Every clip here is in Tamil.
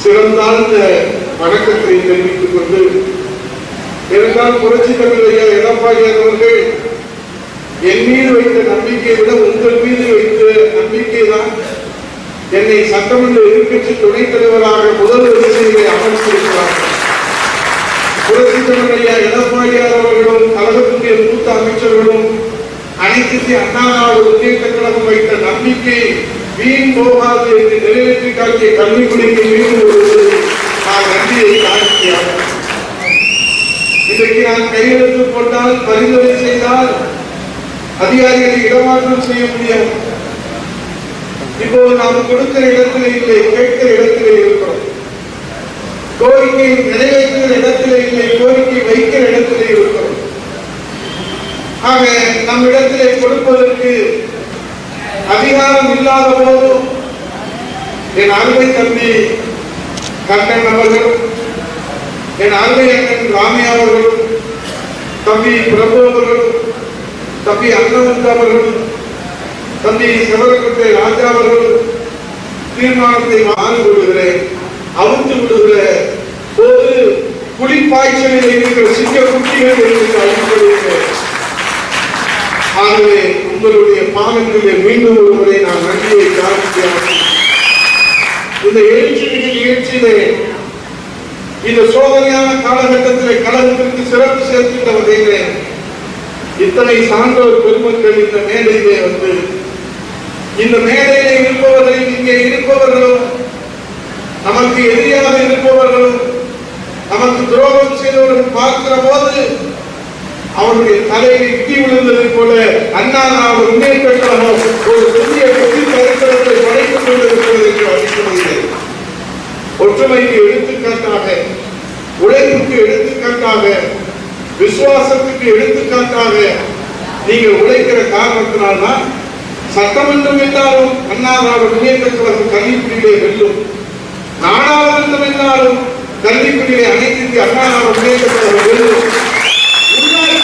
சிறந்தாழ்ந்த வணக்கத்தை தெரிவித்துக் கொண்டு இருந்தால் புரட்சி தமிழையா எடப்பாடியார் அவர்கள் என் மீது வைத்த நம்பிக்கையை விட உங்கள் மீது வைத்த நம்பிக்கை தான் என்னை சட்டமன்ற எதிர்கட்சி துணைத் தலைவராக முதல் வரிசையிலே அமர்த்தியிருக்கிறார்கள் புரட்சி தமிழையா எடப்பாடியார் அவர்களும் கழகத்துடைய மூத்த அமைச்சர்களும் அனைத்து அண்ணா நாடு முன்னேற்ற கழகம் வைத்த நம்பிக்கை வீண் போகாது என்று நிறைவேற்றி காட்டிய கல்விக்குடிக்கு மீண்டும் ஒரு நான் நன்றியை காட்டுகிறேன் இன்றைக்கு நான் கையெழுத்து போட்டால் பரிந்துரை செய்தால் அதிகாரிகளை இடமாற்றம் செய்ய முடியும். இப்போ நாம் கொடுக்கிற இடத்திலே இல்லை கேட்கிற இடத்திலே இருக்கிறோம். கோரிக்கை நிறைவேற்றுகிற இடத்திலே இல்லை கோரிக்கை வைக்கிற இடத்திலே இருக்கிறோம். ஆக நம் இடத்திலே கொடுப்பதற்கு அதிகாரம் இல்லாத போது என் அருமை தம்பி கண்ணன் அவர்களும் என் அருமை அண்ணன் ராமையா அவர்களும் தம்பி பிரபு அவர்களும் தம்பி அன்னமுத்து அவர்களும் தம்பி சிவகத்தை ராஜா அவர்கள் தீர்மானத்தை மாறி விடுகிறேன். அவுத்து விடுகிற போது குளிப்பாய்ச்சலில் இருக்கிற சிங்க குட்டிகள் என்று அழைக்கப்படுகிறேன் ஆகவே உங்களுடைய பாவங்களிலே மீண்டும் ஒரு முறை நான் நன்றியை காண்கிறேன் இந்த எழுச்சி மிகு நிகழ்ச்சியிலே இந்த சோதனையான காலகட்டத்திலே கழகத்திற்கு சிறப்பு சேர்க்கின்ற வகையிலே இத்தனை சான்றோர் பெருமக்கள் இந்த மேடையிலே வந்து இந்த மேடையிலே இருப்பவர்கள் இங்கே இருப்பவர்களும் நமக்கு எதிரியாக இருப்பவர்களும் நமக்கு துரோகம் செய்தவர்கள் பார்க்கிற போது அவருடைய தலையில் இட்டி விழுந்ததை போல அண்ணா நாடு முன்னேற்ற கழகம் ஒரு புதிய புதிய சரித்திரத்தை படைத்துக் கொண்டிருக்கிறது என்று அடிப்படையிலே ஒற்றுமைக்கு எடுத்துக்காட்டாக உழைப்புக்கு எடுத்துக்காட்டாக விசுவாசத்துக்கு எடுத்துக்காட்டாக நீங்கள் உழைக்கிற காரணத்தினால்தான் சட்டமன்றம் என்றாலும் அண்ணா நாடு முன்னேற்ற கழகம் கல்விக்குடியிலே வெல்லும். நாடாளுமன்றம் என்றாலும் கல்விக்குடியிலே அனைத்து அண்ணா நாடு முன்னேற்ற கழகம் வெல்லும்.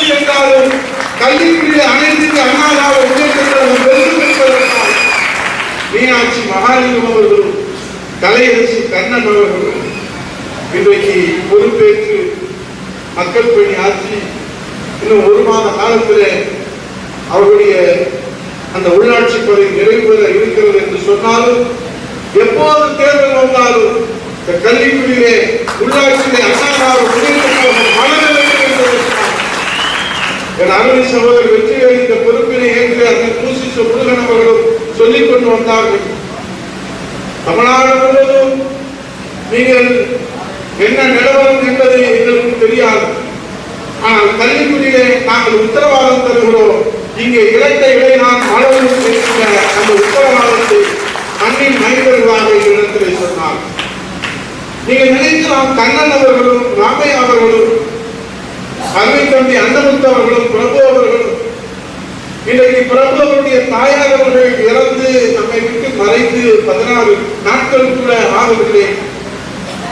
ஆட்சி என்றாலும் கல்விக்குரிய அனைத்து இந்திய அண்ணா நாடு மீனாட்சி மகாலிங்கம் அவர்களும் கலையரசி கண்ணன் அவர்களும் இன்றைக்கு பொறுப்பேற்று மக்கள் பணி ஆட்சி இன்னும் ஒரு மாத காலத்தில் அவர்களுடைய அந்த உள்ளாட்சி பணி நிறைவு பெற இருக்கிறது என்று சொன்னாலும் எப்போது தேர்தல் வந்தாலும் இந்த கல்விக்குரிய உள்ளாட்சியிலே அண்ணாநாடு மனதில் மனநிலை என் அருமை சகோதரர் வெற்றி இந்த பொறுப்பினை ஏற்கிறார்கள் அந்த பூசி அவர்களும் சொல்லிக் கொண்டு வந்தார்கள். தமிழ்நாடு முழுவதும் நீங்கள் என்ன நிலவரம் என்பது எங்களுக்கு தெரியாது. ஆனால் கல்விக்குடியிலே நாங்கள் உத்தரவாதம் தருகிறோம். இங்கே இழைத்த விலை நான் அளவு என்கிற அந்த உத்தரவாதத்தை மண்ணின் மனிதர்களாக இடத்திலே சொன்னார். நீங்கள் நினைக்கலாம் கண்ணன் அவர்களும் ராமையா அவர்களும் அருமை தம்பி அந்தமுத்து அவர்களும் பிரபு அவர்களும் இன்றைக்கு பிரபு அவருடைய தாயார் அவர்கள் இறந்து நம்மை விட்டு மறைந்து பதினாறு நாட்கள் கூட ஆகவில்லை.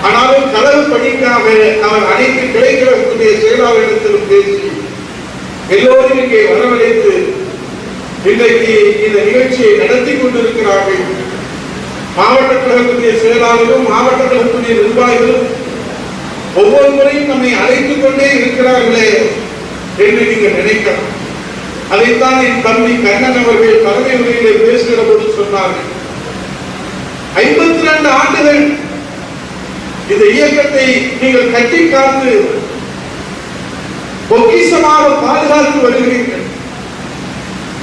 ஆனாலும் கதவு பணிக்காக அவர் அனைத்து கிளைக்கழகத்துடைய செயலாளரிடத்திலும் பேசி எல்லோரும் இங்கே வரவழைத்து இன்றைக்கு இந்த நிகழ்ச்சியை நடத்தி கொண்டிருக்கிறார்கள். மாவட்ட கழகத்துடைய செயலாளரும் மாவட்ட கழகத்துடைய நிர்வாகிகளும் ஒவ்வொரு முறையும் நம்மை அழைத்துக் கொண்டே இருக்கிறார்களே என்று நீங்கள் நினைக்கலாம். அதைத்தான் என் தம்பி கண்ணன் அவர்கள் தலைமை உரையிலே பேசுகிற போது சொன்னார்கள். ஐம்பத்தி ரெண்டு ஆண்டுகள் இந்த இயக்கத்தை நீங்கள் கட்டி காத்து பொக்கிசமாக பாதுகாத்து வருகிறீர்கள்.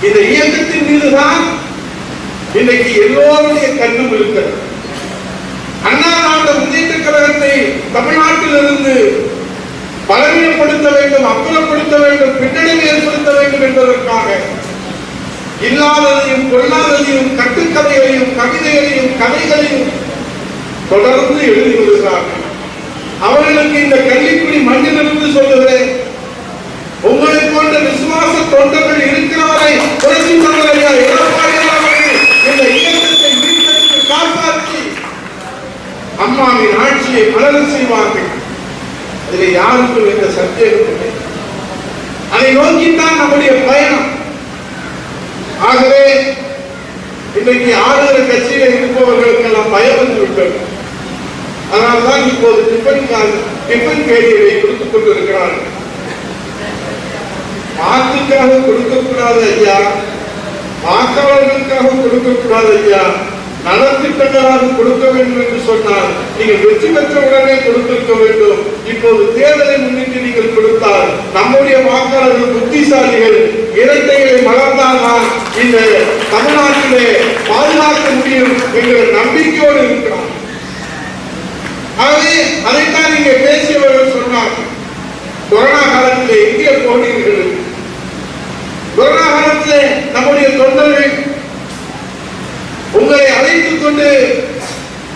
இந்த இயக்கத்தின் மீதுதான் இன்னைக்கு எல்லோருடைய கண்ணும் இருக்கிறது. அண்ணா நாட்டு முன்னேற்ற கழகத்தை தமிழ்நாட்டிலிருந்து பலவீனப்படுத்த வேண்டும் அப்புறப்படுத்த வேண்டும் பின்னடைவு ஏற்படுத்த வேண்டும் என்பதற்காக இல்லாததையும் கொள்ளாததையும் கட்டுக்கதைகளையும் கவிதைகளையும் கதைகளையும் தொடர்ந்து எழுதி கொள்கிறார்கள். அவர்களுக்கு இந்த கல்விக்குடி மண்ணிலிருந்து சொல்லுகிறேன் உங்களை போன்ற விசுவாச தொண்டர்கள் இருக்கிறவரை புரட்சி தலைவரையா எடப்பாடியார் இந்த இயக்கத்தை மீட்டெடுத்து காப்பாற்றி அம்மாவின் ஆட்சியை மலர செய்வார்கள். அதில் யாருக்கும் எந்த சந்தேகம் இல்லை. அதை நோக்கித்தான் நம்முடைய பயணம். ஆகவே இன்றைக்கு ஆளுநர் கட்சியில் இருப்பவர்களுக்கெல்லாம் பயம் வந்து விட்டது. அதனால்தான் இப்போது டிஃபன் டிஃபன் கேரியரை கொடுத்துக் கொண்டிருக்கிறார்கள் பார்த்துக்காக கொடுக்கக்கூடாது ஐயா. பார்த்தவர்களுக்காக கொடுக்கக்கூடாது ஐயா. நலத்திட்டங்களாக கொடுக்க வேண்டும் என்று சொன்னால் நீங்கள் வெற்றி பெற்ற உடனே கொடுத்திருக்க வேண்டும். இப்போது தேர்தலை முன்னிட்டு நீங்கள் கொடுத்தால் நம்முடைய வாக்காளர்கள் புத்திசாலிகள் இரட்டைகளை மலர்ந்தால்தான் இந்த தமிழ்நாட்டிலே பாதுகாக்க முடியும் என்கிற நம்பிக்கையோடு இருக்கிறார் ஆகவே அதைத்தான் இங்கே பேசியவர்கள் சொன்னார். கொரோனா காலத்தில் எங்கே போனீர்கள் கொரோனா காலத்தில் நம்முடைய தொண்டர்கள் உங்களை அழைத்துக் கொண்டு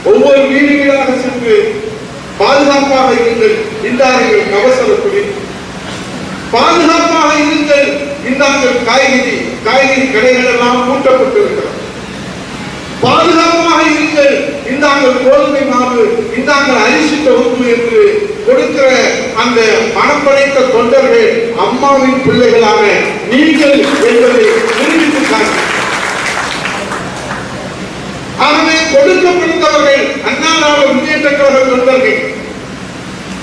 ஒவ்வொரு வீடுகளாக சென்று பாதுகாப்பாக இருங்கள். இந்தார்கள் கவசரப்படி பாதுகாப்பாக இருங்கள். இந்தாங்கள் காய்கறி. காய்கறி கடைகள் எல்லாம் பூட்டப்பட்டிருக்கிறது. பாதுகாப்பாக இருங்கள். இந்தாங்கள் கோதுமை மாவு இந்தாங்கள் அரிசி தொகுப்பு என்று கொடுக்கிற அந்த மனப்படைத்த படைத்த தொண்டர்கள் அம்மாவின் பிள்ளைகளாக நீங்கள் என்பதை நிரூபித்து காட்டுங்கள். ஆகவே கொடுக்கப்பட்டவர்கள் அண்ணாராவ முன்னேற்ற கழக தொண்டர்கள்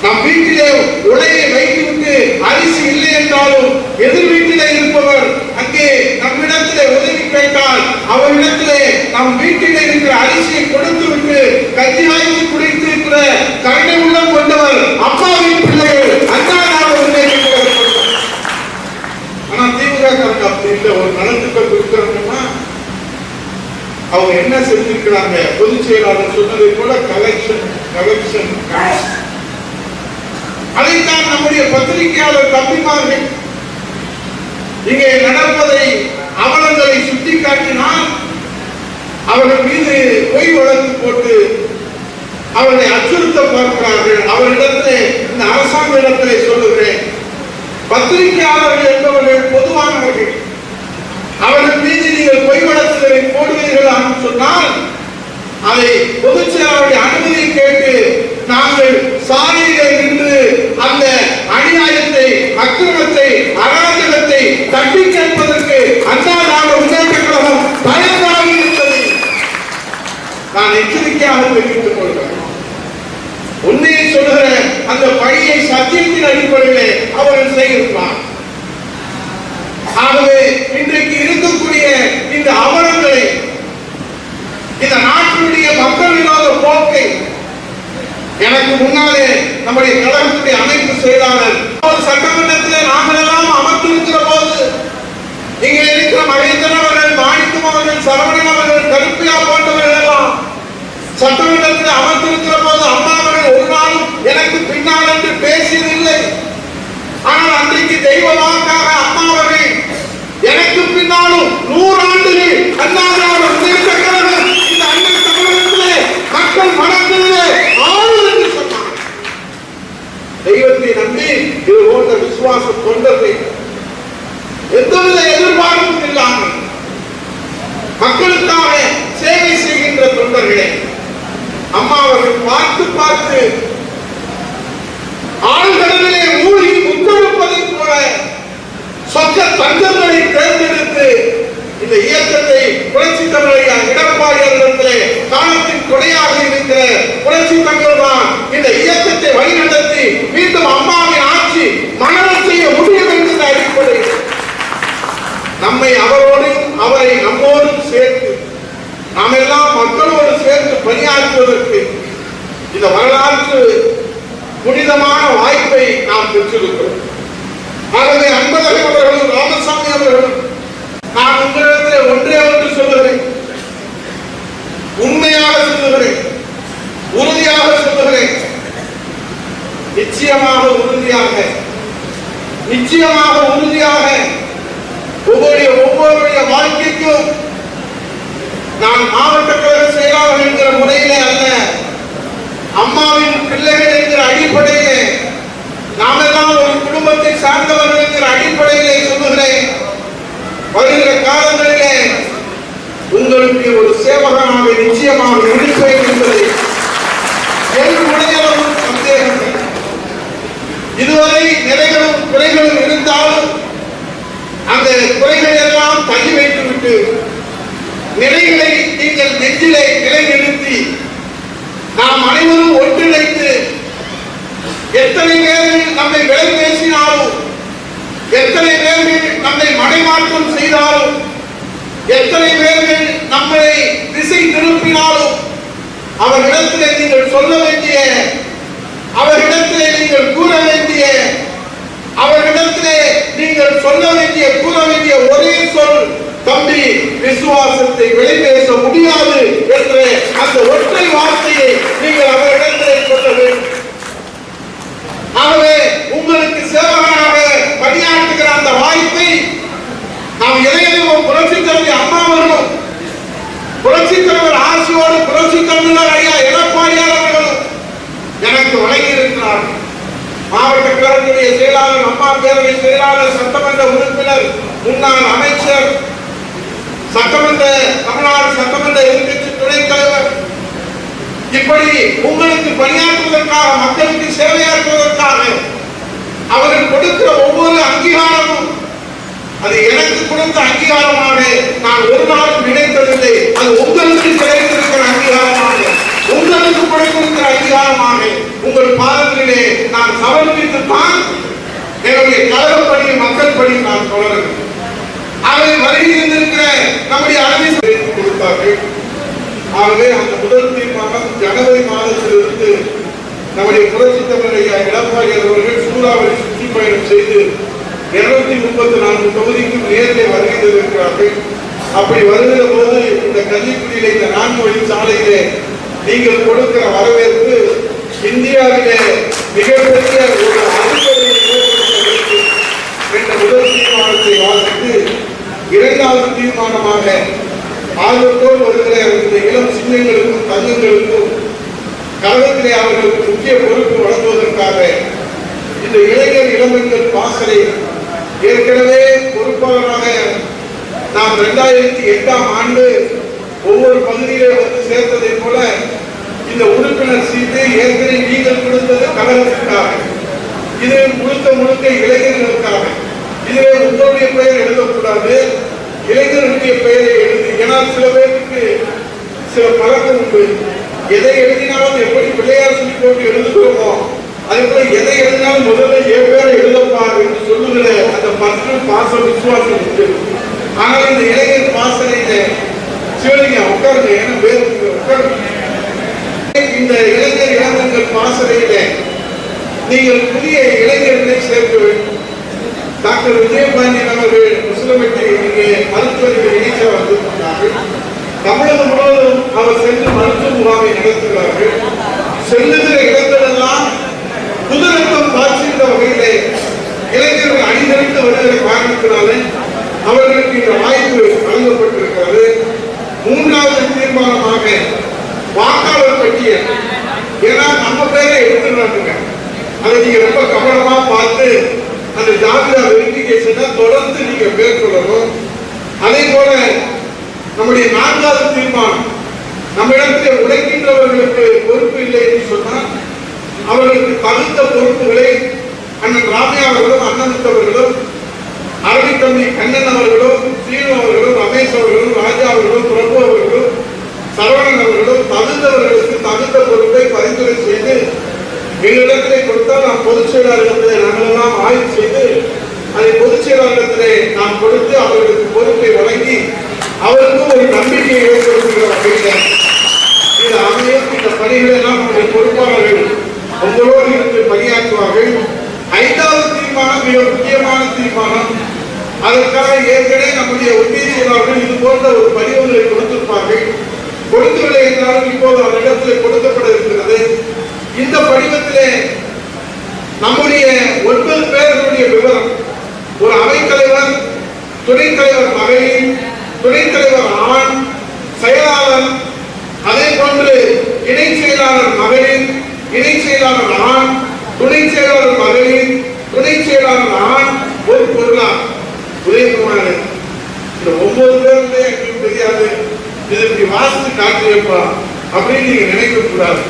நம் வீட்டிலே உலையை வைத்துவிட்டு அரிசி இல்லை என்றாலும் எதிர் வீட்டிலே இருப்பவர் அங்கே நம்மிடத்திலே உதவி கேட்டால் அவரிடத்திலே நம் வீட்டிலே இருக்கிற அரிசியை கொடுத்து விட்டு கஞ்சி வாங்கி குடித்து இருக்கிற கருணை உள்ளம் கொண்டவர் அப்பாவின் பிள்ளைகள் அண்ணாராவ முன்னேற்ற கழக தொண்டர்கள். திமுக காரங்க அப்படி இல்லை ஒரு நலத்திட்டம் கொடுக்குறாங்கன்னா அவங்க என்ன செஞ்சிருக்கிறாங்க? பொதுச் செயலாளர் சொன்னதை போல கலெக்ஷன் கலெக்ஷன் அதைத்தான் நம்முடைய பத்திரிகையாளர் தம்பிமார்கள் இங்கே நடப்பதை அவலங்களை சுட்டிக்காட்டினால் அவர்கள் மீது பொய் வழக்கு போட்டு அவர்களை அச்சுறுத்த பார்க்கிறார்கள். அவரிடத்தை இந்த அரசாங்க இடத்திலே சொல்லுகிறேன். பத்திரிகையாளர்கள் என்பவர்கள் பொதுவானவர்கள். அவர்கள் மீது வழக்குகளை சொன்னால் அதை பொதுச் செயலாளருடைய அனுமதியை கேட்டு நாங்கள் சாலையிலே நின்று அந்த அநியாயத்தை அக்கிரமத்தை அராஜகத்தை தட்டி கேட்பதற்கு அண்ணா நாடு முன்னேற்ற கழகம் தயாராக இருந்தது நான் எச்சரிக்கையாக தெரிவித்துக் கொள்கிறேன். உண்மையை சொல்கிற அந்த பணியை சத்தியத்தின் அடிப்படையிலே அவர்கள் செய்திருப்பான் ஆகவே இன்றைக்கு இருக்கக்கூடிய இந்த அவலங்களை இந்த நாட்டினுடைய மக்கள் விரோத போக்கை எனக்கு முன்னாலே நம்முடைய கழகத்துடைய அமைப்பு செயலாளர் சட்டமன்றத்தில் நாங்கள் எல்லாம் அமர்ந்திருக்கிற போது இங்கே இருக்கிற மகேந்திரன் அவர்கள் மாணிக்கம் அவர்கள் சரவணன் அவர்கள் கருப்பியா போன்றவர்கள் எல்லாம் சட்டமன்றத்தில் அமர்ந்திருக்கிற போது அம்மா அவர்கள் ஒரு நாளும் எனக்கு பின்னால் என்று பேசியதில்லை ஆனால் அன்றைக்கு தெய்வ வாக்காக அம்மா அவர்கள் எனக்கு பின்னாலும் நூறு ஆண்டுகள் அண்ணாதிராவிட முன்னேற்ற கழகம் இந்த அண்ணன் தமிழகத்திலே மக்கள் மனத்திலே ஆளும் என்று சொன்னார் தெய்வத்தை நம்பி இது போன்ற விசுவாச தொண்டர்கள் எந்தவித எதிர்பார்ப்பும் இல்லாமல் மக்களுக்காக சேவை செய்கின்ற தொண்டர்களே அம்மா அவர்கள் பார்த்து பார்த்து ஆழ்கடலிலே மூழ்கி முத்தெடுப்பதைப் போல சொந்த தங்கங்களை தேர்ந்தெடுத்து இந்த இயக்கத்தை புரட்சி தமிழையா எடப்பாடி அவர்களிடத்திலே காலத்தின் கொடையாக இருக்கிற புரட்சி தங்கள் தான் இந்த இயக்கத்தை வழிநடத்தி மீண்டும் அம்மாவின் ஆட்சி மனநம் செய்ய முடியும் என்கிற அடிப்படையில் நம்மை அவரோடு அவரை நம்மோடும் சேர்த்து நாம் எல்லாம் மக்களோடு சேர்த்து பணியாற்றுவதற்கு இந்த வரலாற்று புனிதமான வாய்ப்பை நாம் பெற்றிருக்கிறோம் ஆகவே அன்பழகன் அவர்களும் ராமசாமி அவர்களும் நான் உங்களிடத்தில் ஒன்றே ஒன்று சொல்லுகிறேன் உண்மையாக சொல்லுகிறேன் உறுதியாக சொல்லுகிறேன் நிச்சயமாக உறுதியாக நிச்சயமாக உறுதியாக ஒவ்வொருடைய ஒவ்வொருடைய வாழ்க்கைக்கும் நான் மாவட்ட கழக செயலாளர் என்கிற முறையிலே அல்ல அம்மாவின் பிள்ளைகள் என்கிற அடிப்படையிலே நாமெல்லாம் ஒரு குடும்பத்தை சார்ந்தவர்கள் என்கிற அடிப்படையிலே சொல்லுகிறேன் வருகிற காலங்களிலே உங்களுக்கு ஒரு சேவகனாக நிச்சயமாக இருப்பேன் என்பதை எனக்கு முடிஞ்சளவு சந்தேகம் இல்லை. இதுவரை நிலைகளும் குறைகளும் இருந்தாலும் அந்த குறைகளை எல்லாம் தள்ளி வைத்துவிட்டு நிலைகளை நீங்கள் நெஞ்சிலே நிலைநிறுத்தி நாம் அனைவரும் ஒன்று எத்தனை பேர்கள் நம்மை விலை பேசினாலும் எத்தனை பேர்கள் நம்மை மடைமாற்றம் செய்தாலும் எத்தனை பேர்கள் நம்மை திசை திருப்பினாலும் அவர்களிடத்திலே நீங்கள் சொல்ல வேண்டிய அவர்களிடத்திலே நீங்கள் கூற வேண்டிய அவர்களிடத்திலே நீங்கள் சொல்ல வேண்டிய கூற வேண்டிய ஒரே சொல் தம்பி விசுவாசத்தை வெளிப்பேச முடியாது என்று அந்த ஒற்றை வார்த்தையை நீங்கள் அவரிடத்திலே சொல்ல வேண்டும். ஆகவே உங்களுக்கு சேவகனாக பணியாற்றுகிற அந்த வாய்ப்பை நாம் இளைஞரும் புரட்சி தலைவி அம்மா அவர்களும் புரட்சி தலைவர் ஆசியோடு புரட்சி தலைவர் ஐயா எடப்பாடியார் அவர்களும் எனக்கு வழங்கி இருக்கிறார்கள் மாவட்ட கழகத்துடைய செயலாளர் அம்மா பேரவை செயலாளர் சட்டமன்ற உறுப்பினர் முன்னாள் அமைச்சர் சட்டமன்ற தமிழ்நாடு சட்டமன்ற எதிர்கட்சி துணைத் தலைவர். இப்படி உங்களுக்கு பணியாற்றுவதற்காக மக்களுக்கு சேவையாற்றுவதற்காக அவர்கள் கொடுக்கிற ஒவ்வொரு அங்கீகாரமும் அது எனக்கு கொடுத்த அங்கீகாரமாக நான் ஒரு நாளும் நினைத்ததில்லை. அது உங்களுக்கு கிடைத்திருக்கிற அங்கீகாரமாக உங்களுக்கு கொடுத்திருக்கிற அங்கீகாரமாக உங்கள் பாதத்திலே நான் சமர்ப்பித்து தான் என்னுடைய கழக பணி மக்கள் பணி நான் தொடர்கிறேன் ஆகவே வருகை இருந்திருக்கிற நம்முடைய அரசு கொடுத்தார்கள் ஆகவே அந்த முதல் தீர்மானம் ஜனவரி மாதத்திலிருந்து நம்முடைய புரட்சி தமிழர் எடப்பாடி அவர்கள் சூறாவளி சுற்றுப்பயணம் செய்து இருநூத்தி முப்பத்தி நான்கு தொகுதிக்கும் நேரிலே வருகை தந்திருக்கிறார்கள். அப்படி வருகிற போது இந்த கல்விக்குடியில இந்த நான்கு வழி சாலையிலே நீங்கள் கொடுக்கிற வரவேற்பு இந்தியாவிலே மிகப்பெரிய ஒரு அடிப்படையை ஏற்படுத்த என்ற முதல் தீர்மானத்தை வாசித்து இரண்டாவது தீர்மானமாக ஆர்வத்தோடு வருகிற அந்த இளம் சிங்கங்களுக்கும் தங்கங்களுக்கும் கழகத்திலே அவர்களுக்கு முக்கிய பொறுப்பு வழங்குவதற்காக இந்த இளைஞர் இளம்பெண்கள் பாசலை ஏற்கனவே பொறுப்பாளராக நாம் இரண்டாயிரத்தி எட்டாம் ஆண்டு ஒவ்வொரு பகுதியிலே வந்து சேர்த்ததை போல இந்த உறுப்பினர் சீட்டு ஏற்கனவே நீங்கள் கொடுத்தது கழகத்திற்காக. இது முழுக்க முழுக்க இளைஞர்களுக்காக. கூடாது. இளைஞர்களுடைய பெயரை எழுதி ஏன்னா சில பேருக்கு சில பழக்கம் உண்டு. எதை எழுதினாலும் எப்படி பிள்ளையார் சொல்லி போட்டு எழுதுகிறோமோ அதே போல எதை எழுதினாலும் முதல்ல என் பேரை எழுதப்பா என்று சொல்லுகிற அந்த பற்று பாசம் விசுவாசம் உண்டு. ஆனால் இந்த இளைஞர் பாசனையில சிவலிங்க உட்காருங்க ஏன்னா பேர் உட்காருங்க. இந்த இளைஞர் இளைஞர்கள் பாசனையில நீங்கள் புதிய இளைஞர்களை சேர்க்க வேண்டும். டாக்டர் விஜயபாண்டியன் அவர்கள் முஸ்லிமிற்கு இங்கே மருத்துவர்கள் இணைக்க வந்திருக்கிறார்கள் தமிழகம் முழுவதும் அவர் சென்று மருத்துவ முகாமை நடத்துகிறார்கள். செல்லுகிற இடங்களெல்லாம் புதுரத்தம் காட்சின்ற வகையிலே இளைஞர்கள் அணிதிரண்டு வருகிற காரணத்தினாலே அவர்களுக்கு இந்த வாய்ப்பு வழங்கப்பட்டிருக்கிறது. மூன்றாவது தீர்மானமாக வாக்காளர் பட்டியல். ஏன்னா நம்ம பேரை எடுத்துடுறாங்க அதை நீங்க ரொம்ப கவனமா பார்த்து அந்த ஜாதிரா வெரிபிகேஷனை தொடர்ந்து நீங்க மேற்கொள்ளணும். அதே போல நம்முடைய நான்காவது தீர்மானம் நம்ம இடத்துல உழைக்கின்றவர்களுக்கு பொறுப்பு இல்லை என்று சொன்னால் அவர்களுக்கு தகுந்த பொறுப்புகளை அண்ணன் ராமையா அவர்களும் அண்ணன் அரவி தம்பி கண்ணன் அவர்களும் சீனு அவர்களும் ரமேஷ் அவர்களும் ராஜா அவர்களும் பிரபு அவர்களும் சரவணன் அவர்களும் தகுந்தவர்களுக்கு தகுந்த பொறுப்பை பரிந்துரை செய்து எங்களிடத்திலே கொடுத்தால் நாம் பொதுச் செயலாளர்களிடத்திலே நாங்களெல்லாம் ஆய்வு செய்து அதை பொதுச் செயலாளர்களிடத்திலே நாம் கொடுத்து அவர்களுக்கு பொறுப்பை வழங்கி அவருக்கும் ஒரு நம்பிக்கையை ஏற்படுத்துகிற வகையில் இது அமையும் இந்த பணிகளெல்லாம் நம்முடைய பொறுப்பாளர்கள் உங்களோடு இருந்து பணியாற்றுவார்கள். ஐந்தாவது தீர்மானம் மிக முக்கியமான தீர்மானம். அதற்காக ஏற்கனவே நம்முடைய ஒன்றிய செயலாளர்கள் இது போன்ற ஒரு படிவங்களை கொடுத்திருப்பார்கள். கொடுக்கவில்லை என்றாலும் இப்போது அவரிடத்தில் கொடுக்கப்பட இருக்கிறது. இந்த படிவத்திலே நம்முடைய ஒன்பது பேர்களுடைய விவரம். ஒரு அவைத்தலைவர் துணைத் தலைவர் மகளிர் துணைத் தலைவர் ஆண் செயலாளர் அதே போன்று இணை செயலாளர் மகளிர் இணை செயலாளர் ஆண் துணை செயலாளர் மகளிர் துணை செயலாளர் ஆண் ஒரு பொருளாளர் உதயகுமார் இந்த ஒன்பது பேருமே எங்களுக்கு தெரியாது. இது இப்படி வாசித்து காட்டியப்பா அப்படின்னு நீங்க நினைக்க கூடாது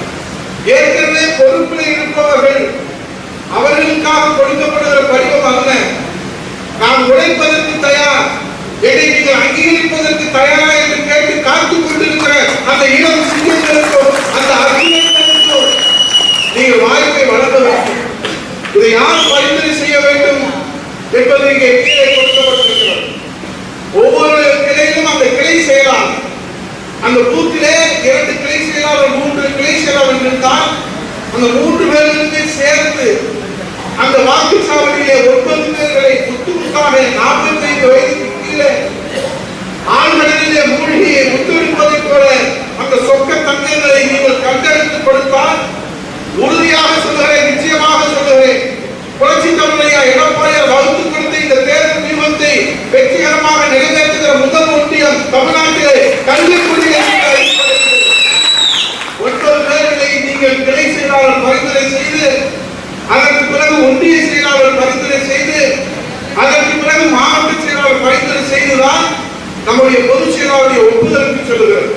ஏற்கனவே பொறுப்பில் இருப்பவர்கள் அவர்களுக்காக கொடுக்கப்படுகிற பரிவம் அல்ல. நான் உழைப்பதற்கு தயார் என்னை நீங்கள் அங்கீகரிப்பதற்கு தயாரா என்று கேட்டு காத்து கொண்டிருக்கிற அந்த இளம் சிங்கங்களுக்கோ அந்த அகிலங்களுக்கோ நீங்கள் வாய்ப்பை வழங்க வேண்டும். இதை யார் பரிந்துரை செய்ய வேண்டும் என்பது இங்கே கீழே கொடுக்கப்பட்டிருக்கிறது. ஒவ்வொரு கிளையிலும் அந்த கிளை செய்யலாம். அந்த பூத்திலே இரண்டு கிளை செயலாளர் மூன்று கிளை செயலாளர் இருந்தால் அந்த மூன்று பேர்களுமே சேர்ந்து அந்த வாக்குச்சாவடியிலே ஒன்பது பேர்களை முத்துமுத்தாக நாற்பத்தி ஐந்து வயதுக்கு கீழே ஆண்களிலே மூழ்கி முத்தெடுப்பதைப் போல அந்த சொக்க தந்தைகளை நீங்கள் கண்டெடுத்து கொடுத்தால் உறுதியாக சொல்லுகிறேன் நிச்சயமாக சொல்லுகிறேன். புரட்சி தமிழையா எடப்பாடியார் வகுத்து கொடுத்த இந்த தேர்தல் நியமத்தை வெற்றிகரமாக நிறைவேற்றுகிற முதல் ஒன்றியம் தமிழ்நாட்டிலே கல்விக்குரிய ஒன்பது பேர்களை நீங்கள் கிளை செயலாளர் பரிந்துரை செய்து அதற்கு பிறகு ஒன்றிய செயலாளர் பரிந்துரை செய்து அதற்கு பிறகு மாவட்ட செயலாளர் பரிந்துரை செய்துதான் நம்முடைய பொதுச் செயலாளருடைய ஒப்புதலுக்கு சொல்லுகிறது.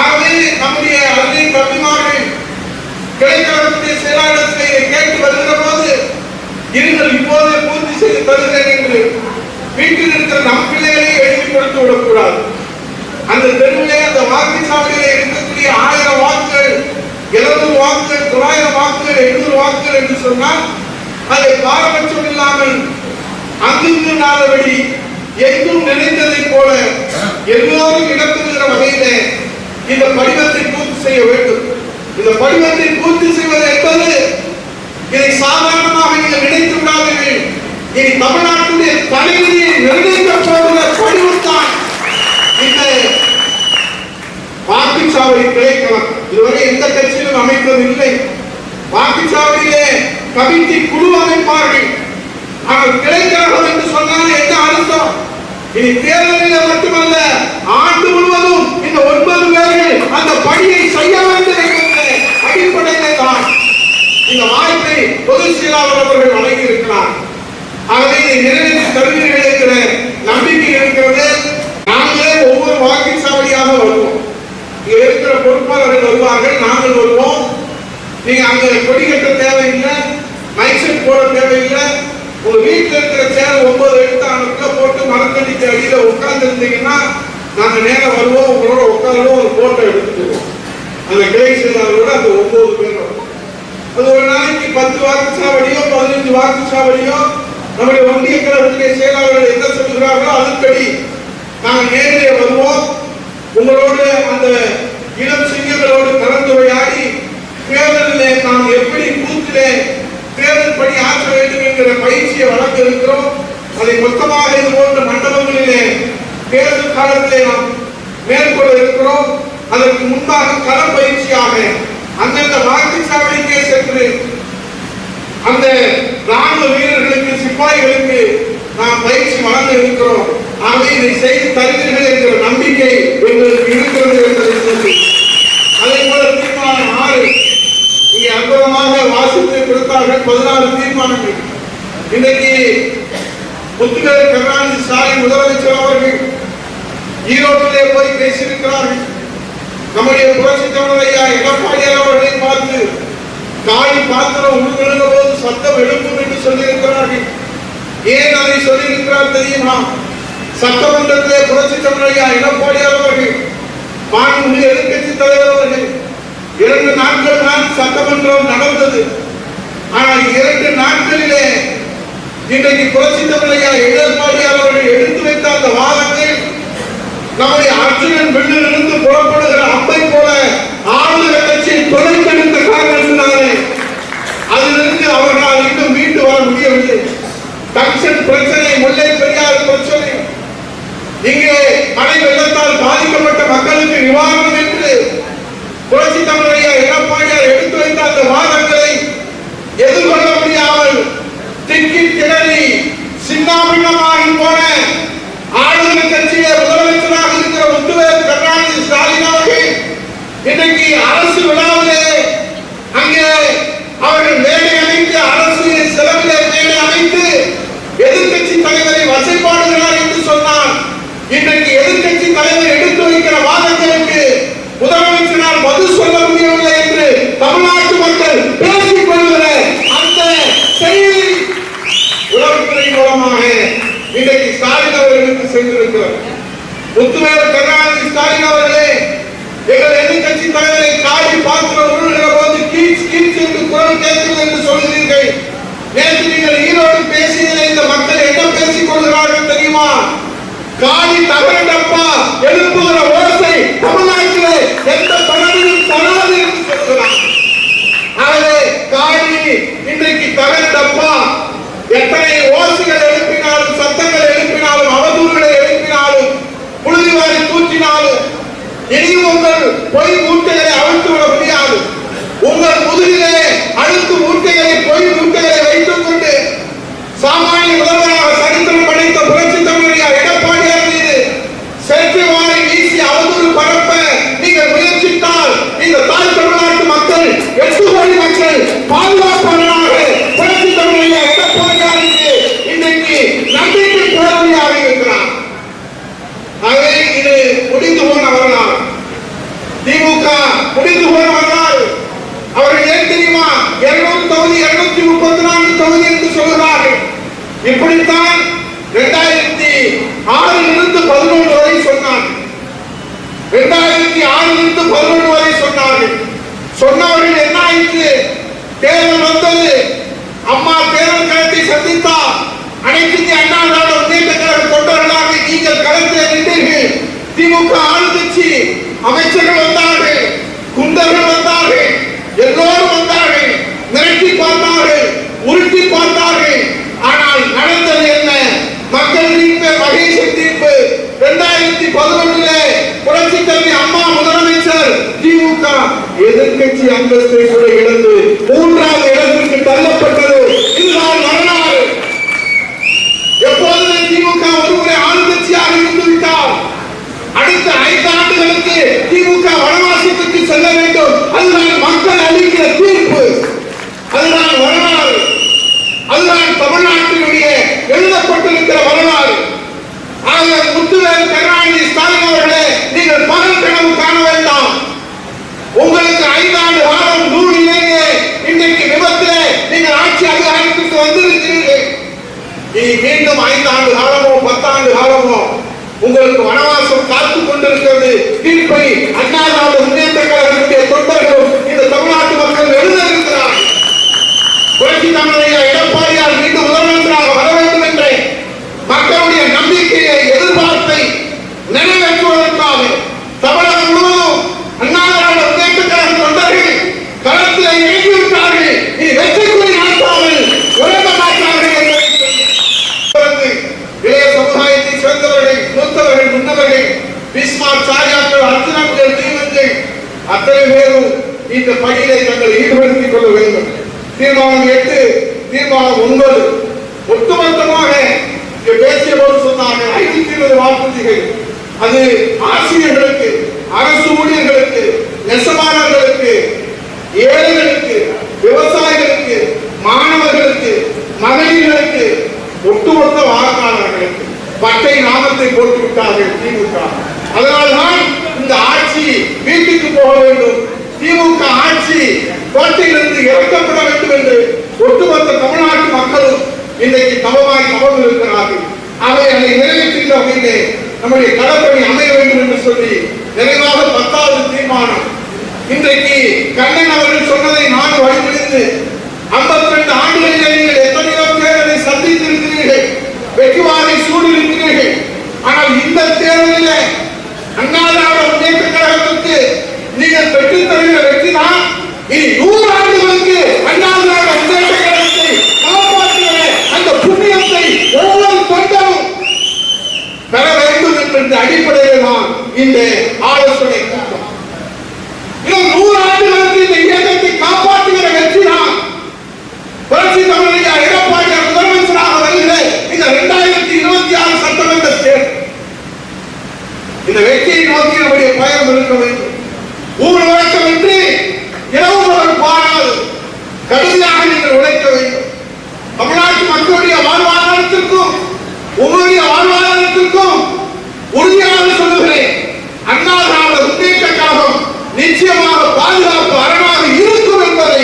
ஆகவே நம்முடைய அருமை தம்பிமார்கள் கிளைக்கழகத்துடைய செயலாளர்களை கேட்டு வருகிற போது இருங்கள் இப்போதே பூர்த்தி செய்து தருகிறேன் என்று வீட்டில் இருக்கிற நம் பிள்ளைகளை எழுதி கொடுத்து விடக்கூடாது. அந்த தெருவிலே அந்த வாக்குச்சாவடியிலே இருக்கக்கூடிய ஆயிரம் வாக்குகள் எழுநூறு வாக்குகள் தொள்ளாயிரம் வாக்குகள் எண்ணூறு வாக்குகள் என்று சொன்னால் அதை பாரபட்சம் இல்லாமல் அங்கிருந்து நாளபடி எங்கும் நினைத்ததைப் போல எல்லோரும் இடம்பெறுகிற வகையிலே இந்த படிவத்தை பூர்த்தி செய்ய வேண்டும். இந்த படிவத்தை பூர்த்தி செய்வது என்பது இதை சாதாரணமாக நீங்கள் நினைத்து விடாதீர்கள். இனி தமிழ்நாட்டுடைய தலைவிதியை நிர்ணயிக்க போகிற படிவத்தான் இந்த வாக்குச்சாவடி கிடைக்கலாம் இதுவரை எந்த கட்சியிலும் அமைப்பதில்லை வாக்குச்சாவடியிலே கமிட்டி குழு அமைப்பார்கள். நாங்கள் கிளைக்கழகம் என்று சொன்னால் என்ன அர்த்தம்? இனி தேர்தலிலே மட்டுமல்ல ஆண்டு முழுவதும் இந்த ஒன்பது பேர்கள் அந்த பணியை செய்ய வேண்டும் என்கிற அடிப்படையிலே தான் இந்த வாய்ப்பை பொது செயலாளர் அவர்கள் வழங்கியிருக்கிறார். ஆகவே இதை நிறைவேற்றி தருவீர்கள் என்கிற நம்பிக்கை இருக்கிறது. நாங்களே ஒவ்வொரு வாக்குச்சாவடியாக வருவோம். இங்க இருக்கிற பொறுப்பாளர்கள் வருவார்கள் நாங்கள் வருவோம். நீங்க அங்க கொடி கட்ட தேவையில்லை மைக் செட் போட தேவையில்லை. உங்க வீட்டுல இருக்கிற சேர் ஒன்பது எடுத்து அனுப்புல போட்டு மரத்தடிக்கு அடியில உட்கார்ந்து இருந்தீங்கன்னா நாங்க நேரம் வருவோம் உங்களோட உட்காருவோம் ஒரு போட்டோ எடுத்துக்குவோம். அந்த கிளை செயலாளரோட அந்த ஒன்பது பேர் வரும். அது ஒரு நாளைக்கு பத்து வாக்குச்சாவடியோ பதினஞ்சு வாக்குச்சாவடியோ நம்முடைய ஒன்றிய கழகத்திலே செயலாளர்கள் என்ன சொல்கிறார்களோ அதுக்கடி நாங்கள் நேரிலே வருவோம் உங்களோடு அந்த இளம் சிங்கங்களோடு கலந்துரையாடி தேர்தலிலே நாம் எப்படி கூத்திலே தேர்தல் பணி ஆற்ற வேண்டும் என்கிற பயிற்சியை வழங்க இருக்கிறோம் அதை மொத்தமாக இது போன்ற மண்டபங்களிலே தேர்தல் காலத்திலே நாம் மேற்கொள்ள இருக்கிறோம். அதற்கு முன்பாக கள பயிற்சியாக அந்தந்த வாக்குச்சாவடிக்கே சென்று அந்த ராணுவ வீரர்களுக்கு சிப்பாய்களுக்கு நாம் பயிற்சி வழங்க இருக்கிறோம். ஆகவே இதை செய்து தருவீர்கள் என்கிற நம்பிக்கை எங்களுக்கு இருக்கிறது என்பதை சொல்லி அதே போல தீர்மானம் ஆறு. இங்கே அற்புதமாக வாசித்து கொடுத்தார்கள் பதினாறு தீர்மானங்கள். இன்னைக்கு முத்துவேல் கருணாநிதி ஸ்டாலின் முதலமைச்சர் அவர்கள் ஈரோட்டிலே போய் பேசியிருக்கிறார்கள். நம்முடைய புரட்சி தமிழர் ஐயா எடப்பாடியார் அவர்களை பார்த்து தாய் பாத்திரம் உள்விழுந்த போது சத்தம் எழுப்பும் என்று சொல்லியிருக்கிறார்கள். ஏன் அதை சொல்லியிருக்கிறார் தெரியுமா? சட்டமன்றத்திலே புரட்சி தமிழையா ஐயா எடப்பாடியார் அவர்கள் மாண்புமிகு எதிர்கட்சி தலைவர் அவர்கள் இரண்டு நாட்கள் தான் சட்டமன்றம் நடந்தது. ஆனால் இரண்டு நாட்களிலே இன்றைக்கு புரட்சி தமிழையா எடப்பாடியார் அவர்கள் எடுத்து வைத்த அந்த வாதங்கள் நம்முடைய அர்ஜுனன் வில்லிலிருந்து புறப்படுகிற மக்களுக்கு நிவாரணம் என்று புரட்சி தமிழையா எடப்பாடியார் எடுத்து வைத்த அந்த வாதங்களை எதிர்கொள்ள முடியாமல் திக்கி திணறி சின்னாபின்னமாக போன ஆளுநர் கட்சியை தகர்ந்தப்பா எத்தனை ஓசிகள் எழுப்பினாலும் சத்தங்கள் எழுப்பினாலும் அவதூறுகளை எழுப்பினாலும் புழுதி வாரி தூற்றினாலும் இனி உங்கள் பொய் மூட்டைகளை அவிழ்த்து விட முடியாது. உங்கள் முதுகிலே அழுத்து மூட்டைகளை பொய் மூட்டைகளை வைத்துக் கொண்டு சாமானிய முதல்வராக சரித்திரம் படைத்த புரட்சி தமிழக எடப்பாடியார் மீது சென்று வாரி வீசி அவதூறு பரப்ப நீங்கள் முயற்சித்தால் இந்த தாய் தமிழ்நாட்டு மக்கள் எட்டு கோடி மக்கள் பாதுகாப்பாளராக எழுநூறு தொகுதி இருநூத்தி முப்பத்தி நான்கு தொகுதி என்று சொல்கிறார்கள் இப்படித்தான் இரண்டாயிரத்தி ஆறிலிருந்து பதினொன்று வரை சொன்னார்கள். இரண்டாயிரத்தி ஆறிலிருந்து பதினொன்று வரை சொன்னார்கள். சொன்னவர்கள் என்ன ஆயிற்று? தேர்தல் வந்தது. அம்மா தேர்தல் களத்தை சந்தித்தார். அனைத்து அண்ணா திராவிட முன்னேற்ற கழக தொண்டர்களாக நீங்கள் களத்தில் நின்றீர்கள். திமுக ஆளுங்கட்சி அமைச்சர்கள் வந்தார்கள். குண்டர்கள் வந்தார்கள் எல்லோரும் வந்தார்கள் மிரட்டி பார்த்தார்கள் உருட்டி பார்த்தார்கள் ஆனால் நடந்தது என்ன மக்கள் தீர்ப்பு மகேசன் தீர்ப்பு இரண்டாயிரத்தி பதினொன்றுல புரட்சி கல்வி அம்மா முதலமைச்சர் திமுக எதிர்கட்சி அந்தஸ்தை கூட இழந்து மூன்றாவது இடத்திற்கு தள்ளப்பட்டது. இதுதான் வரலாறு. எப்போதுமே திமுக ஒருமுறை ஆளுங்கட்சியாக இருந்துவிட்டால் அடுத்த ஐந்து ஆண்டுகளுக்கு திமுக வனவாசத்துக்கு செல்ல வேண்டும். அதுதான் மக்கள் அளிக்கிற தீர்ப்பு அதுதான் வரலாறு அதுதான் தமிழ்நாட்டினுடைய எழுதப்பட்டிருக்கிற வரலாறு ஆக முத்துவேல் கருணாநிதி ஸ்டாலின் அவர்களே நீங்கள் பகல் கனவு காண வேண்டாம். உங்களுக்கு ஐந்தாண்டு காலம் நூலிலேயே இன்றைக்கு விபத்திலே நீங்கள் ஆட்சி அதிகாரத்துக்கு வந்திருக்கிறீர்கள். இனி மீண்டும் ஐந்தாண்டு காலமோ பத்தாண்டு காலமோ உங்களுக்கு வனவாசம் காத்துக் கொண்டிருக்கிறது. தீர்ப்பை அண்ணா திராவிட முன்னேற்ற கழகத்துடைய தொண்டர்களும் இந்த தமிழ்நாட்டு மக்கள் எழுத இருக்கிறார் புரட்சி தமிழையா எடப்பாடியார் மீண்டும் முதலமைச்சராக வர வேண்டும் என்ற மக்களுடைய நம்பிக்கையை எதிர்பார்ப்பை நிறைவேற்றுவதற்காக தமிழகம் முழுவதும் அண்ணா திராவிட முன்னேற்ற கழக தொண்டர்கள் களத்தில் இறங்கிவிட்டார்கள் இனி வெற்றிக்குறி நாட்டாமல் உலக மாற்றார்கள் என்பதை பிறகு இளைய சமுதாயத்தை சேர்ந்தவர்கள் மூத்தவர்கள் முன்னவர்கள் பிஸ்மார்க் சாரியாக்கள் அர்ஜுனங்கள் தீவங்கள் அத்தனை பேரும் இந்த பணியை தங்கள் ஈடுபடுத்திக் கொள்ள வேண்டும். தீர்மானம் எட்டு தீர்மானம் ஒன்பது. ஒட்டுமொத்தமாக பேசிய போது சொன்னாங்க ஐநூத்தி இருபது வாக்குறுதிகள். அது ஆசிரியர்களுக்கு அரசு ஊழியர்களுக்கு நெசவாளர்களுக்கு ஏழைகளுக்கு விவசாயிகளுக்கு மாணவர்களுக்கு மகளிர்களுக்கு ஒட்டுமொத்த வாக்காளர்களுக்கு. பட்டை நாமத்தை போட்டு விட்டார்கள் திமுக அதனால்தான் இந்த ஆட்சி வீட்டுக்கு போக வேண்டும். திமுக ஆட்சி கோட்டையிலிருந்து இறக்கப்பட வேண்டும் என்று ஒட்டுமொத்த தமிழ்நாட்டு மக்களும் இன்றைக்கு தவமாய் தவம் இருக்கிறார்கள். அவை அதை நிறைவேற்றுகிற வகையிலே நம்முடைய கடற்பணி அமைய வேண்டும் என்று சொல்லி நிறைவாக பத்தாவது தீர்மானம். இன்றைக்கு கண்ணன் அவர்கள் சொன்னதை நான் வழிபடுத்து ஐம்பத்தி ரெண்டு ஆண்டுகளிலே நீங்கள் எத்தனையோ தேர்தலை சந்தித்திருக்கிறீர்கள். வெற்றிவாரை சூடியிருக்கிறீர்கள் ஆனால் இந்த தேர்தலிலே அண்ணா திராவிட முன்னேற்ற கழகத்துக்கு நீங்கள் பெற்றுத் தருகிற வெற்றி தான் இனி நூறு ஆண்டுகளுக்கு அண்ணா திராவிட முன்னேற்ற கழகத்தை காப்பாற்றுகிற அந்த புண்ணியத்தை ஒவ்வொரு தொண்டரும் பெற வேண்டும் என்ற அடிப்படையில் தான் இந்த ஆலோசனை கூட்டம் இன்னும் நூறு ஆண்டுகளுக்கு இந்த இயக்கத்தை காப்பாற்றுகிற வெற்றி தான் புரட்சி தமிழையா எடப்பாடியார் முதலமைச்சராக வருகிற இந்த இரண்டாயிரத்தி இருபத்தி ஆறு சட்டமன்ற தேர்தல் இந்த வெற்றியை நோக்கி நம்முடைய பயணம் இருக்க வேண்டும் ஊர் வழக்கம் என்று இரவு பகல் பாராது கடுமையாக நீங்கள் உழைக்க வேண்டும் தமிழ்நாட்டு மக்களுடைய வாழ்வாதாரத்திற்கும் உங்களுடைய வாழ்வாதாரத்திற்கும் உறுதியாக சொல்லுகிறேன் அண்ணா திராவிட முன்னேற்ற கழகம் நிச்சயமாக பாதுகாப்பு அரணாக இருக்கும் என்பதை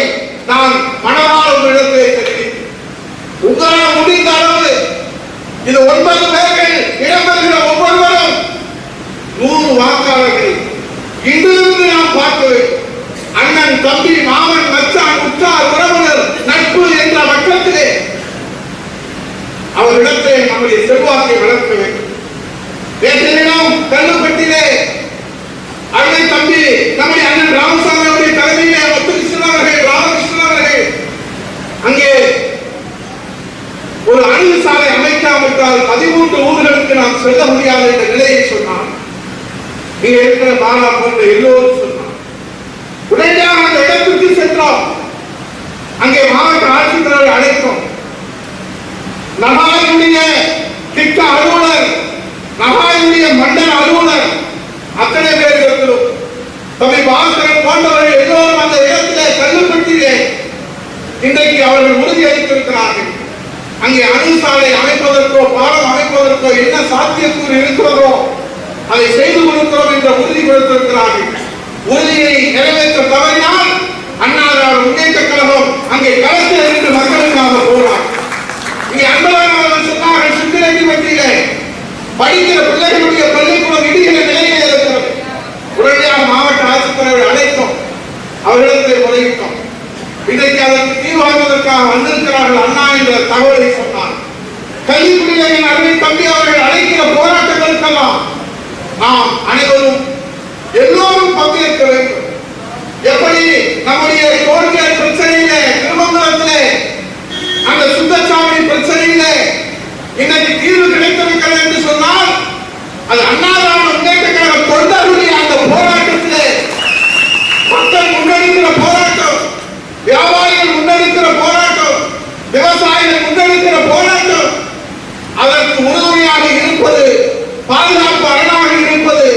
நான் மனதால் உங்களிடத்திலே தெரிவித்தேன் உங்களால் முடிந்த அளவு இது ஒன்பது பேர்கள் இடம்பெறுகிற ஒவ்வொருவரும் நூறு வாக்காளர்கள் இன்றிலிருந்து நாம் பார்க்க வேண்டும் அண்ணன் தம்பி மாமன் மச்சான் உற்றார் உறவினர் நட்பு என்ற வட்டத்திலே அவர்களிடத்திலே நம்முடைய செல்வாக்கை வளர்க்க வேண்டும் நகாயுடைய திட்ட அலுவலர் நகாயுடைய மண்டல அலுவலர் அத்தனை பேர்களும் தம்பி பாஸ்கரன் போன்றவர்கள் எல்லோரும் அந்த இடத்திலே கல்லுப்பட்டியிலே இன்றைக்கு அவர்கள் உறுதியளித்திருக்கிறார்கள் அங்கே அணுசாலை அமைப்பதற்கோ பாலம் அமைப்பதற்கோ என்ன சாத்தியக்கூறு இருக்கிறதோ அதை செய்து கொடுக்கிறோம் என்ற உறுதி கொடுத்திருக்கிறார்கள். உறுதியை நிறைவேற்ற தவறினால் அண்ணா முன்னேற்ற கழகம் அங்கே களத்தில் இருந்து மக்களுக்காக போராடும். இங்கே அன்பர் அவர்கள் சொன்னார்கள் சுத்திரட்டி பட்டியிலே படிக்கிற பிள்ளைகளுடைய பள்ளிக்கூடம் இடிகிற நிலையிலே இருக்கிறது. உடனடியாக மாவட்ட ஆட்சித்தலைவர் அழைத்தோம். அவர்களுக்கு முறையிட்டோம். இன்றைக்கு அதற்கு தீர்வாங்குவதற்காக வந்திருக்கிறார்கள் அண்ணா என்ற தகவலை சொன்னார். கல்விக்குடியின் அருமை தம்பி அவர்கள் அழைக்கிற போராட்டங்களுக்கெல்லாம் நாம் அனைவரும் எல்லோரும் பங்கேற்க வேண்டும். எப்படி நம்முடைய கோரிக்கை பிரச்சனையிலே திருமங்கலத்திலே அந்த சுந்தரசாமி பிரச்சனையிலே இன்னைக்கு தீர்வு கிடைத்த அது அண்ணாதிராவிட முன்னேற்ற கழக தொண்டருடைய அந்த போராட்டத்திலே மக்கள் முன்னெடுக்கிற போராட்டம் வியாபாரிகள் முன்னெடுக்கிற போராட்டம் விவசாயிகள் முன்னெடுக்கிற போராட்டம் அதற்கு உறுதுணையாக இருப்பது பாதுகாப்பு அரணாக இருப்பது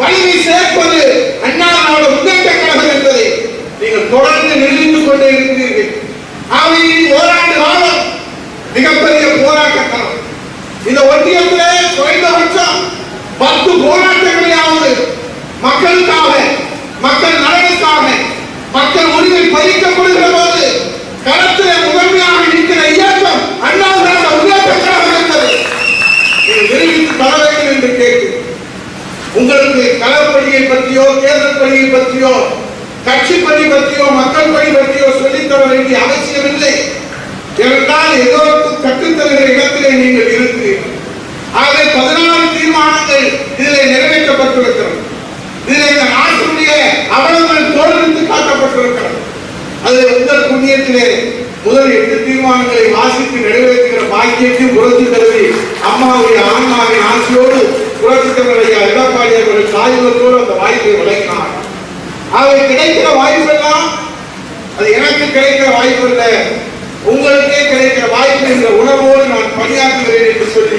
வலிமை சேர்ப்பது அண்ணாதிராவிட முன்னேற்ற கழகம் என்பதை நீங்கள் தொடர்ந்து நிரூபித்துக் கொண்டே இருக்கிறீர்கள் ஆகவே ஓராண்டு காலம் மிகப்பெரிய போராட்ட இந்த ஒன்றியத்திலே குறைந்தபட்சம் பத்து போராட்டங்களையாவது மக்களுக்காக மக்கள் நலனுக்காக மக்கள் உரிமை பறிக்கப்படுகிற போது களத்திலே முதன்மையாக நிற்கிற இயக்கம் அண்ணா திராவிட முன்னேற்ற கழகம் என்பதை நீங்கள் தர வேண்டும் என்று கேட்டு உங்களுக்கு களப்பணியை பற்றியோ தேர்தல் பணியை பற்றியோ கட்சி பணி பற்றியோ மக்கள் பணி பற்றியோ சொல்லித் தர வேண்டிய அவசியமில்லை. ஏனென்றால் எல்லோருக்கும் கற்றுத்தருகிற இடத்திலே நீங்கள் இருக்கிறீர்கள். ஆகவே பதினாறு தீர்மானங்கள் இதிலே நிறைவேற்றப்பட்டிருக்கிறது. இதில் இந்த நாட்டினுடைய அவலங்கள் தோல்வித்து காட்டப்பட்டிருக்கிறது அது உங்கள் புண்ணியத்திலே முதல் எட்டு தீர்மானங்களை வாசித்து நிறைவேற்றுகிற பாக்கியத்தையும் புரட்சி தலைவி அம்மாவுடைய ஆன்மாவின் ஆசியோடு புரட்சி தலைவர் எடப்பாடி அவர்கள் சாயுதத்தோடு அந்த வாய்ப்பை வழங்கினார். ஆகவே கிடைக்கிற வாய்ப்பெல்லாம் அது எனக்கு கிடைக்கிற வாய்ப்பு இல்லை உங்களுக்கே கிடைக்கிற வாய்ப்பு என்ற உணர்வோடு நான் பணியாற்றுகிறேன் என்று சொல்லி